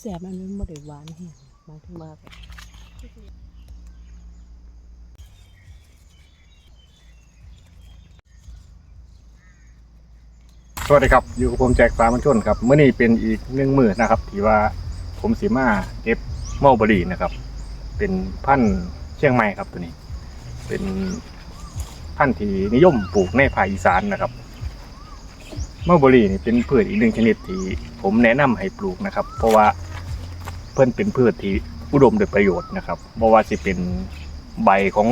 แสบมันไม่ได้หวานแห้งมายถึงว่าแบบสวัสดีครับ อยู่กับผมแจ็คสามัญชนครับเมื่อนี้เป็นอีกหนึ่งมือนะครับที่ว่าผมสีมาเก็บเมาบรีนะครับ เป็นพันธุ์เชียงใหม่ครับตัวนี้ เป็นพันธุ์ที่นิยมปลูกในภาคอีสานนะครับเมาบรีนี่เป็นพืชอีกหนึ่งชนิดที่ผมแนะนำให้ปลูกนะครับ เพราะว่า พิ่นเป็นพืชที่อุดมด้วยประโยชน์นะครับบ่ว่าสิเป็นใบของ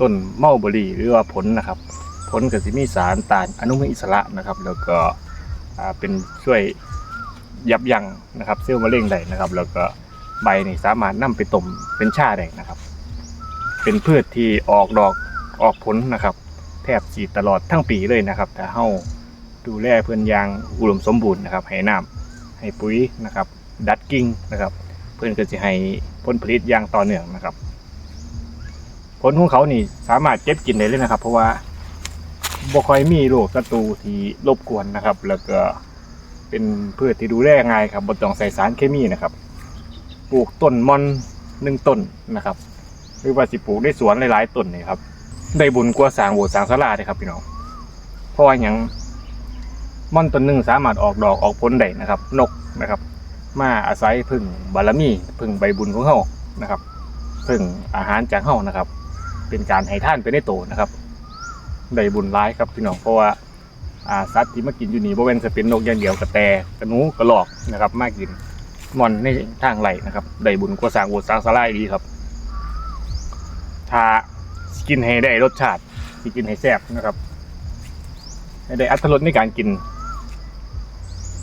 ต้นเมาบอรี่หรือว่าผลนะครับ ผลก็สิมีสารต้านอนุมูลอิสระนะครับ แล้วก็เป็นช่วยยับยั้งนะครับเซลล์มะเร็งได้นะครับ แล้วก็ใบนี่สามารถนำไปต้มเป็นชาได้นะครับ เป็นพืชที่ออกดอกออกผลนะครับ แทบสีตลอดทั้งปีเลยนะครับถ้าเฮาดูแลเพื่อนยางอุดมสมบูรณ์นะครับให้น้ำให้ปุ๋ยนะครับ ดัดกิ่งนะครับ เพื่อนก็จะให้ผลผลิตอย่างต่อเนื่องนะครับ ผลของเขานี่สามารถเก็บกินได้เลยนะครับ เพราะว่าบ่ค่อยมีโรคศัตรูที่รบกวนนะครับ แล้วก็เป็นพืชที่ดูแลง่ายครับบ่ต้องใส่สารเคมีนะครับ ปลูกต้นมอนหนึ่งต้นนะครับหรือว่าสิปลูกได้สวนหลายๆต้นนี่ครับได้บุญกว่าสางโบสถ์สางศาลาเลยครับพี่น้องเพราะว่าหยังม่อนต้นหนึ่งสามารถออกดอกออกผลได้นะครับ นกนะครับ มาอาศัยพึ่งบารมีพึ่งใบบุญของเฮานะครับพึ่งอาหารจากเฮานะครับ เป็นการให้ท่านไปในโตนะครับได้บุญร้ายครับพี่น้องเพราะว่าอาสัตว์ที่มากินอยู่นี่บ่เป็นจะเป็นนกอย่างเดียวกระแตกระนูกระหลอกนะครับ มากินมอนในทางไหลนะครับได้บุญกว่าสร้างโบสถ์สร้างศาลาดีครับ ถ้าสกินให้ได้รสชาติสิกินให้แซ่บนะครับให้ได้อัตรสในการกิน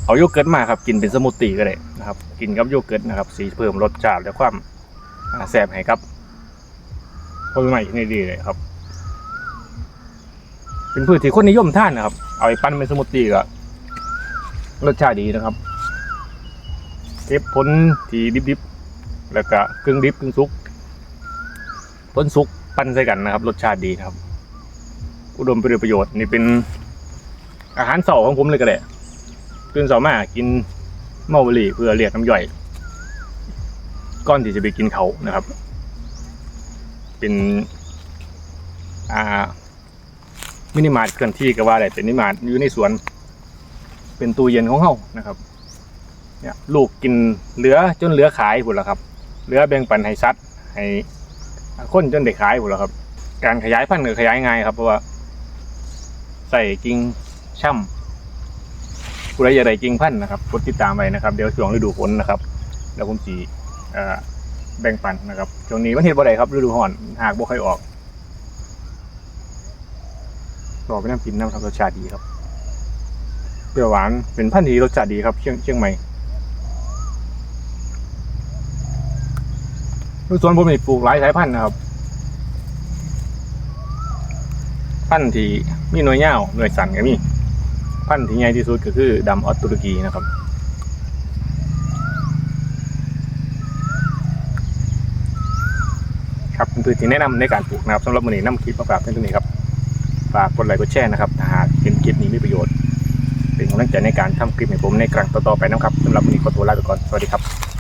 เอาโยเกิร์ตมาครับกินเป็นสมูทตี้ก็ได้นะครับ กินกับโยเกิร์ตนะครับ สีเพิ่มรสชาติและความแซ่บให้ครับผลไม้นี่ดีเลยครับ เป็นพืชที่คนนิยมทานนะครับ เอาไปปั้นเป็นสมูทตี้ก็รสชาติดีนะครับเก็บผลที่ดิบๆแล้วก็กึ่งดิบกึ่งสุกผลสุกปั้นใส่กันนะครับ รสชาติดีครับ อุดมไปด้วยประโยชน์นี่เป็นอาหารเสาร์ของผมเลยก็ได้ ตื่นเสามากินเมาบรีเพื่อเรียกน้ำย่อย ก้อนที่จะไปกินเขานะครับ เป็นอ่ามินิมาร์ทเคลื่อนที่ก็ว่าได้เป็นมินิมาร์ทอยู่ในสวน เป็นตู้เย็นของเฮานะครับ เนี่ยลูกกินเหลือจนเหลือขายหมดแล้วครับ เหลือแบ่งปันให้ซัดให้คนจนได้ขายหมดแล้วครับ การขยายพันธุ์ก็ขยายง่ายครับเพราะว่าใส่กิ่งช่ำ ผู้ใดอยากได้กิ่งพันธุ์นะครับกดติดตามไว้นะครับเดี๋ยวช่วงฤดูฝนนะครับแล้วผมจีแบ่งปันนะครับช่วงนี้มันเห็นบ่ได้ครับฤดูร้อนหากบ่ค่อยออกรอไปน้ำกินน้ำทำรสชาติดีครับเปรี้ยวหวานเป็นพันธุ์ที่รสชาติดีครับเชียงเชียงใหม่ลูกสวนผมนี่ปลูกหลายสายพันธุ์นะครับ พันธุ์ที่มีหน่วยยาหน่วยสันก็มี พันธุ์ที่ใหญ่ที่สุดก็คือดำออสตุรกีนะครับครับเป็นพืชที่แนะนำในการปลูกนะครับสำหรับมือนี้น้ำคลิปมาฝากเพื่อนทุกนี้ครับฝากกดไลค์กดแชร์นะครับถ้าหากเห็นคลิปนี้มีประโยชน์ เป็นกำลังใจในการทำคลิปให้ผมในครั้งต่อๆไปนะครับสำหรับวันนี้ขอตัวลาไปก่อนสวัสดีครับ